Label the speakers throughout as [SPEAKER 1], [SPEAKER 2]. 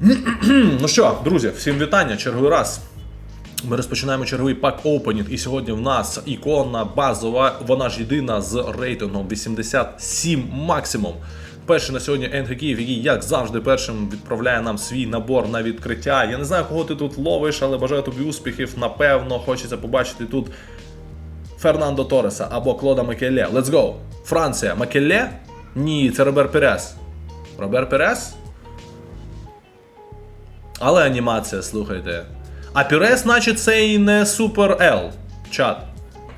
[SPEAKER 1] Ну що, друзі, всім вітання, черговий раз. Ми розпочинаємо черговий пак опенінг, і сьогодні в нас ікона базова, вона ж єдина з рейтингом 87 максимум. Перший на сьогодні Енге Київ, який, як завжди, першим відправляє нам свій набор на відкриття. Я не знаю, кого ти тут ловиш, але бажаю тобі успіхів. Напевно, хочеться побачити тут Фернандо Тореса або Клода Макеле. Let's go! Франція. Макеле? Ні, це Робер Перес. Робер Перес? Але анімація, слухайте. А Пірес, наче це і не Супер L. Чат.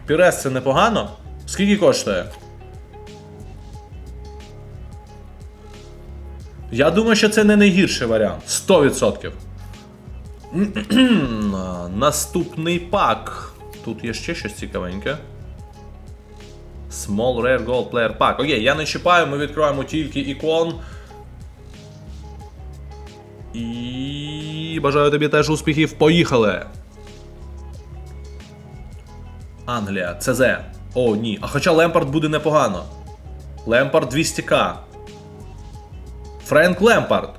[SPEAKER 1] Пірес це непогано? Скільки коштує? Я думаю, що це не найгірший варіант. 100%. Наступний пак. Тут є ще щось цікавеньке. Small Rare Gold Player Pack. Окей, я не чіпаю, ми відкриваємо тільки ікон. І бажаю тобі теж успіхів. Поїхали. Англія, ЦЗ. О, ні. А хоча Лемпард буде непогано. Лемпард 200к. Френк Лемпард.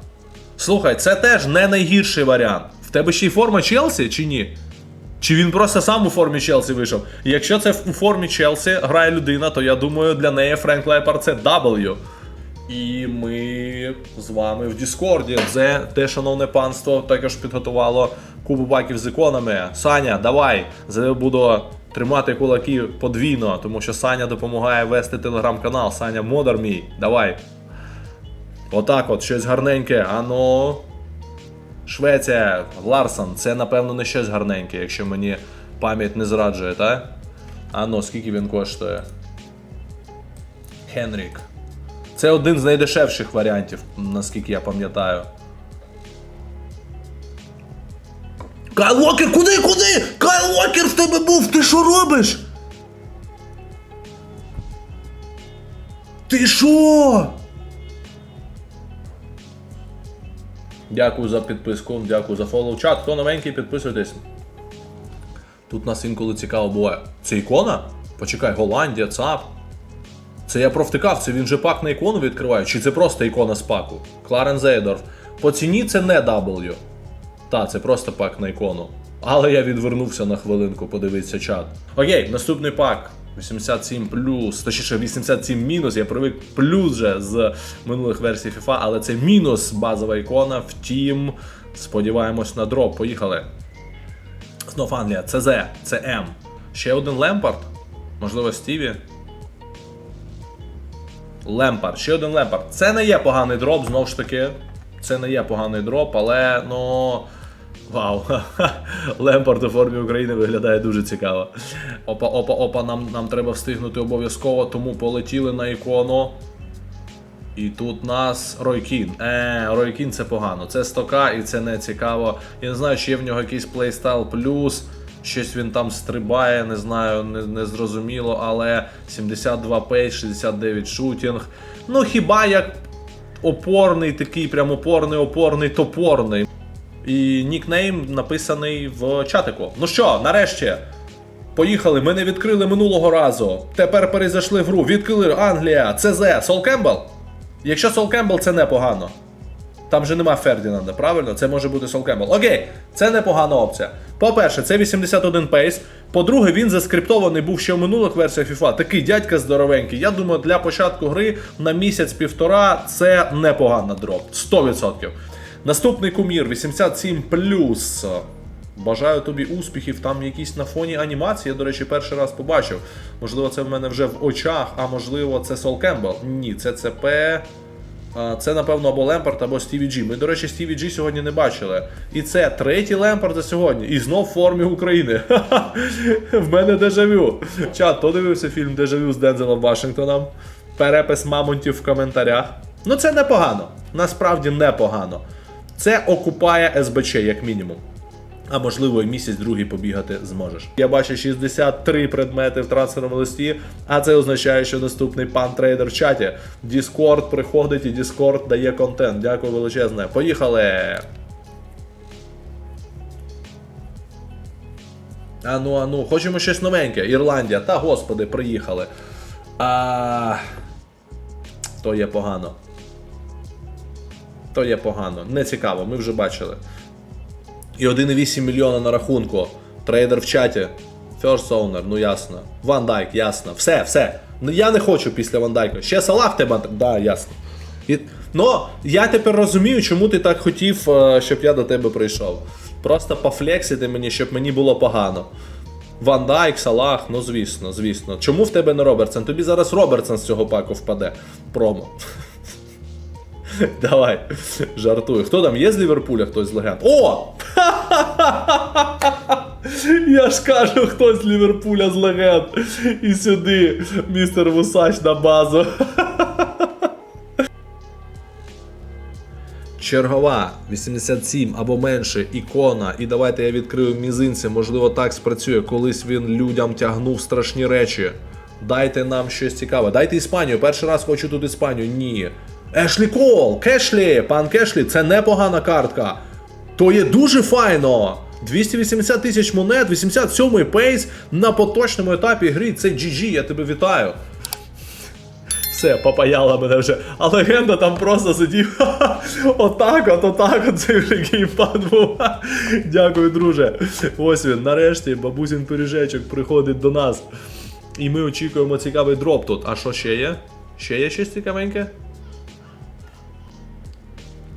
[SPEAKER 1] Слухай, це теж не найгірший варіант. В тебе ще й форма Челсі чи ні? Чи він просто сам у формі Челсі вийшов? Якщо це у формі Челсі грає людина, то я думаю, для неї Френк Лемпард це W. І ми з вами в Діскорді, де те, шановне панство, також підготувало кубу баків з іконами. Саня, давай! За буду тримати кулаки подвійно, тому що Саня допомагає вести телеграм-канал. Саня Модар мій, давай. Отак от, щось гарненьке. Ано. Швеція, Ларсон, це напевно не щось гарненьке, якщо мені пам'ять не зраджує, так? Ано, скільки він коштує? Хенрік. Це один з найдешевших варіантів, наскільки я пам'ятаю. Кайл Уокер, куди, куди? Кайл Уокер в тебе був! Ти що робиш? Ти що? Дякую за підписку, дякую за фоллоу. Чат, хто новенький, підписуйтесь. Тут нас інколи цікаво буває. Це ікона? Почекай, Голландія, ЦАП. Це я провтикав, це він же пак на ікону відкриває, чи це просто ікона з паку? Кларен Зейдорф. По ціні це не W. Та, це просто пак на ікону. Але я відвернувся на хвилинку, подивитися чат. Окей, наступний пак. 87 плюс, точніше 87 мінус. Я привик плюс же з минулих версій FIFA, але це мінус базова ікона. Втім, сподіваємось на дроп. Поїхали. Знов Англія, ЦЗ, ЦМ. Ще один Лемпард. Можливо, Стіві. Лемпард, ще один Лемпард. Це не є поганий дроп, знову ж таки. Це не є поганий дроп, але ну. Вау. Лемпард у формі України виглядає дуже цікаво. Опа, опа, опа, нам, нам треба встигнути обов'язково, тому полетіли на ікону. І тут нас Ройкін. Е, Ройкін це погано. Це 100к і це не цікаво. Я не знаю, чи є в нього якийсь плейстайл плюс. Щось він там стрибає, не знаю, не, не зрозуміло, але 72 пейдж, 69 шутінг. Ну хіба як опорний, такий прям опорний, опорний, топорний. І нікнейм написаний в чатику. Ну що, нарешті. Поїхали, ми не відкрили минулого разу. Тепер перейшли в гру. Відкрили Англія, ЦЗ, Сол Кембл. Якщо Сол Кембл, це непогано. Там же нема Фердінанда, правильно? Це може бути Сол Кембл. Окей, це непогана опція. По-перше, це 81 пейс. По-друге, він заскриптований був ще в минулих версіях FIFA. Такий дядька здоровенький. Я думаю, для початку гри на місяць-півтора це непогана дроп. 100%. Наступний кумір 87 Бажаю тобі успіхів. Там якісь на фоні анімації. Я, до речі, перший раз побачив. Можливо, це в мене вже в очах, а можливо, це Сол Кембл. Ні, це ЦП. Це, напевно, або Лемпард, або Стіві Джі. Ми, до речі, Стіві Джі сьогодні не бачили. І це третій Лемпард за сьогодні. І знов в формі України. В мене дежавю. Чат, хто дивився фільм Дежавю з Дензелом Вашингтоном? Перепис мамонтів в коментарях. Ну, це непогано. Насправді непогано. Це окупає СБЧ, як мінімум. А можливо, і місяць другий побігати зможеш. Я бачу 63 предмети в трансферному листі, а це означає, що наступний пан трейдер в чаті. Discord приходить і Discord дає контент. Дякую величезне. Поїхали! Ану, ану, хочемо щось новеньке. Ірландія. Та господи, приїхали. А... То є погано. то є погано. Не цікаво, ми вже бачили. І 1,8 мільйона на рахунку. Трейдер в чаті. First owner, ну ясно. Ван Дайк, ясно. Все, все. Ну я не хочу після Ван Дайка. Ще Салах тебе. Да, ясно. І... Ну, я тепер розумію, чому ти так хотів, е, щоб я до тебе прийшов. Просто пофлексити мені, щоб мені було погано. Ван Дайк, Салах, ну звісно, звісно. Чому в тебе не Робертсон? Тобі зараз Робертсон з цього паку впаде. Промо. Давай, жартую. Хто там є з Ліверпуля, хтось з легенд? О! Я ж кажу, хтось з Ліверпуля з легенд. І сюди, містер Вусач на базу. Чергова 87 або менше ікона. І давайте я відкрию мізинці. Можливо, так спрацює. Колись він людям тягнув страшні речі. Дайте нам щось цікаве. Дайте Іспанію. Перший раз хочу тут Іспанію. Ні. Ешлі Кол, Кешлі, пан Кешлі, це непогана картка. То є дуже файно. 280 тисяч монет, 87-й пейс на поточному етапі гри. Це GG, я тебе вітаю. Все, попаяла мене вже. А легенда там просто сидів. Отак от, отак от цей вже геймпад був. Дякую, друже. Ось він, нарешті, бабусін пиріжечок приходить до нас. І ми очікуємо цікавий дроп тут. А що ще є? Ще є щось цікавеньке?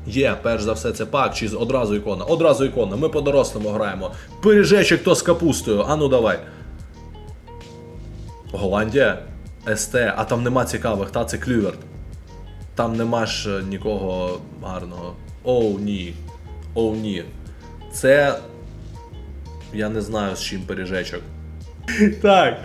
[SPEAKER 1] Є, перш за все, це пак, чи одразу ікона. Одразу ікона. Ми по-дорослому граємо. Пиріжечок то з капустою. А ну давай. Голландія? СТ, а там нема цікавих, та це Клюверт. Там нема ж е, нікого гарного. Оу, ні. Оу, ні. Це. Я не знаю з чим пиріжечок. Так,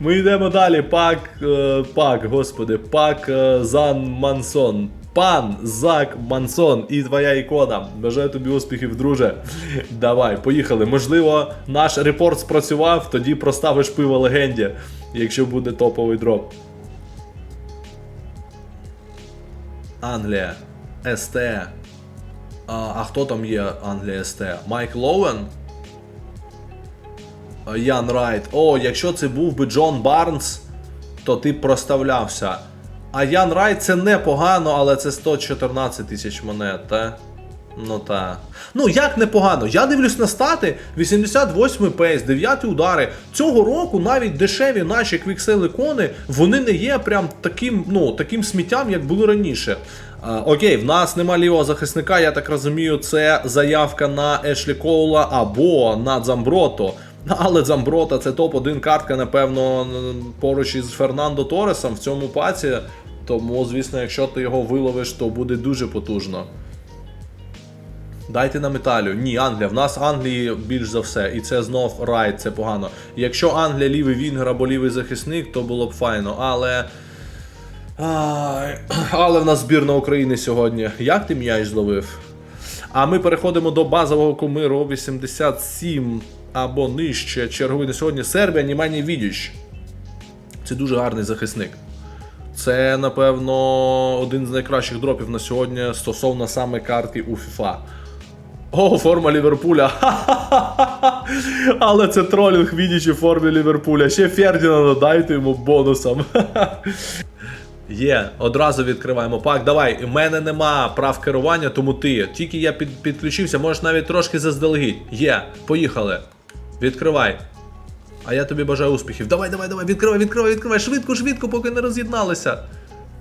[SPEAKER 1] ми йдемо далі. Пак, е, пак, господи, пак е, Зан Мансон. Пан Зак Мансон і твоя ікона. Бажаю тобі успіхів, друже. Давай, поїхали. Можливо, наш репорт спрацював, тоді проставиш пиво легенді, якщо буде топовий дроп. Англія. СТ. А, а хто там є Англія СТ? Майк Лоуен? Ян Райт. О, якщо це був би Джон Барнс, то ти проставлявся. А Ян Райт це непогано, але це 114 тисяч монет, та? Ну та. Ну як непогано? Я дивлюсь на стати. 88 пейс, 9 удари. Цього року навіть дешеві наші квіксел ікони, вони не є прям таким, ну, таким сміттям, як були раніше. А, окей, в нас нема лівого захисника, я так розумію, це заявка на Ешлі Коула або на Дзамброто. Але Дзамброта це топ-1 картка, напевно, поруч із Фернандо Торесом в цьому паці. Тому, звісно, якщо ти його виловиш, то буде дуже потужно. Дайте нам Італію. Ні, Англія. В нас Англії більш за все. І це знов райд, це погано. Якщо Англія лівий вінгер або лівий захисник, то було б файно. Але. Але в нас збірна України сьогодні. Як ти м'яч зловив? А ми переходимо до базового кумиру 87 або нижче. Черговий на сьогодні Сербія, Німанія Відіч. Це дуже гарний захисник. Це, напевно, один з найкращих дропів на сьогодні стосовно саме картки у FIFA. О, форма Ліверпуля. Але це тролінг Відіч формі Ліверпуля. Ще Фердінанда дайте йому бонусом. Є, одразу відкриваємо пак. Давай, у мене нема прав керування, тому ти. Тільки я під, підключився, можеш навіть трошки заздалегідь. Є, поїхали. Відкривай. А я тобі бажаю успіхів. Давай, давай, давай, відкривай, відкривай, відкривай. Швидко, швидко, поки не роз'єдналися.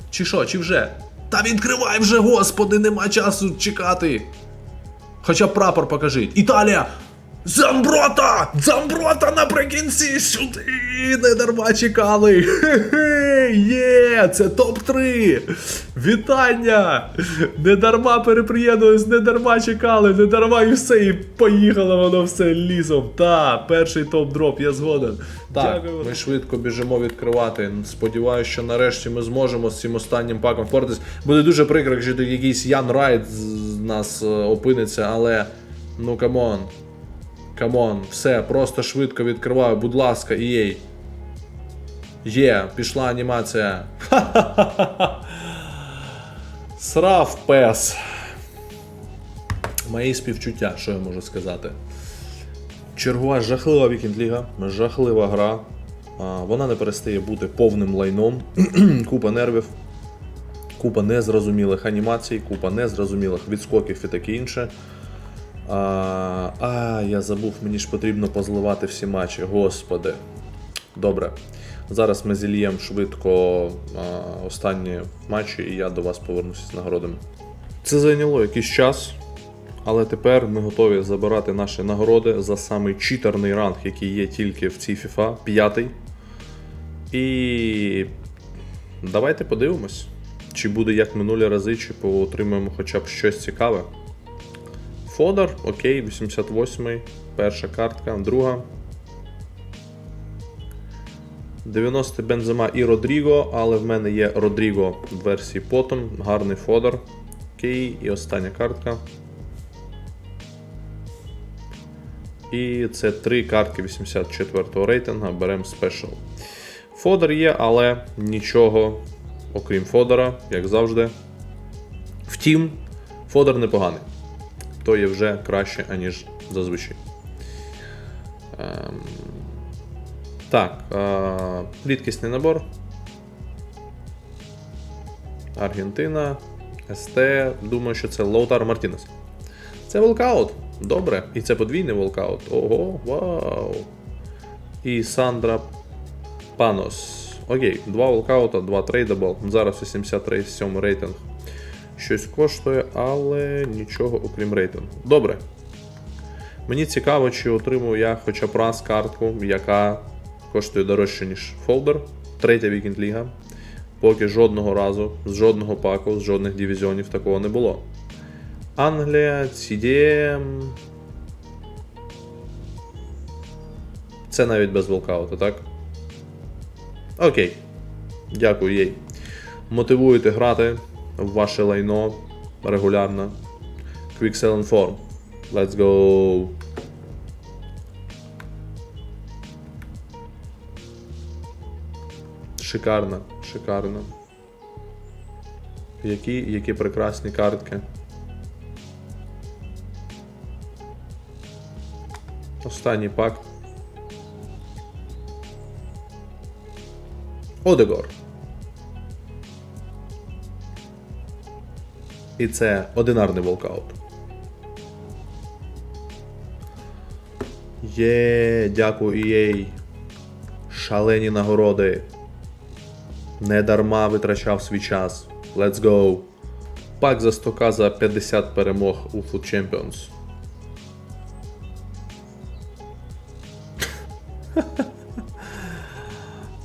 [SPEAKER 1] Чи що, чи вже? Та відкривай вже, господи, нема часу чекати. Хоча прапор покажи. Італія! Замброта! Замброта наприкінці сюди! Не дарма чекали! Хе-хе! Є! Це топ-3! Вітання! Не дарма переприєднуюсь, не дарма чекали, не дарма і все, і поїхало воно все лісом. Та, перший топ-дроп, я згоден. Так,
[SPEAKER 2] Дякую.
[SPEAKER 1] ми швидко біжимо відкривати. Сподіваюся, що нарешті ми зможемо з цим останнім паком впоратись. Буде дуже прикро, якщо якийсь Ян Райт з нас е, опиниться, але ну камон. Камон, все, просто швидко відкриваю, будь ласка, EA. Є, пішла анімація. Срав пес. Мої співчуття, що я можу сказати. Чергова жахлива вікінд-ліга, жахлива гра. Вона не перестає бути повним лайном, купа нервів. Купа незрозумілих анімацій, купа незрозумілих відскоків і таке інше. А, а, я забув, мені ж потрібно позливати всі матчі. Господи. Добре. Зараз ми зільємо швидко а, останні матчі, і я до вас повернуся з нагородами. Це зайняло якийсь час, але тепер ми готові забирати наші нагороди за самий читерний ранг, який є тільки в цій FIFA, п'ятий. І давайте подивимось, чи буде як минулі рази, чи поотримаємо хоча б щось цікаве. Фодор, окей, 88-й, перша картка, друга. 90 Бензема і Родріго, але в мене є Родріго в версії потом, гарний Фодор. Окей, і остання картка. І це три картки 84-го рейтинга, беремо спешл. Фодор є, але нічого, окрім Фодора, як завжди. Втім, Фодор непоганий. То є вже краще, аніж зазвичай. Ем... Так, е... рідкісний набор. Аргентина, СТ. Думаю, що це Лоутар Мартінес. Це волкаут. Добре. І це подвійний волкаут. Ого, вау. І Сандра Панос. Окей, два волкаута, два трейдабл. Зараз 87 рейтинг. Щось коштує, але нічого окрім рейтингу. Добре. Мені цікаво, чи отримую я хоча б раз картку, яка коштує дорожче, ніж фолдер. Третя вікенд ліга. Поки жодного разу, з жодного паку, з жодних дивізіонів такого не було. Англія, CDM. Це навіть без волкаута, так? Окей. Дякую їй. Мотивуєте грати в ваше лайно регулярно. Quick Sell Form. Let's go. Шикарно, шикарно. Які, які прекрасні картки. Останній пак. Одегор. І це одинарний волкаут. Є, дякую EA. Шалені нагороди. Не дарма витрачав свій час. Let's go. Пак за 100к за 50 перемог у Food Champions.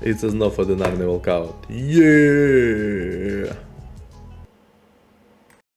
[SPEAKER 1] І це знов одинарний волкаут. Є!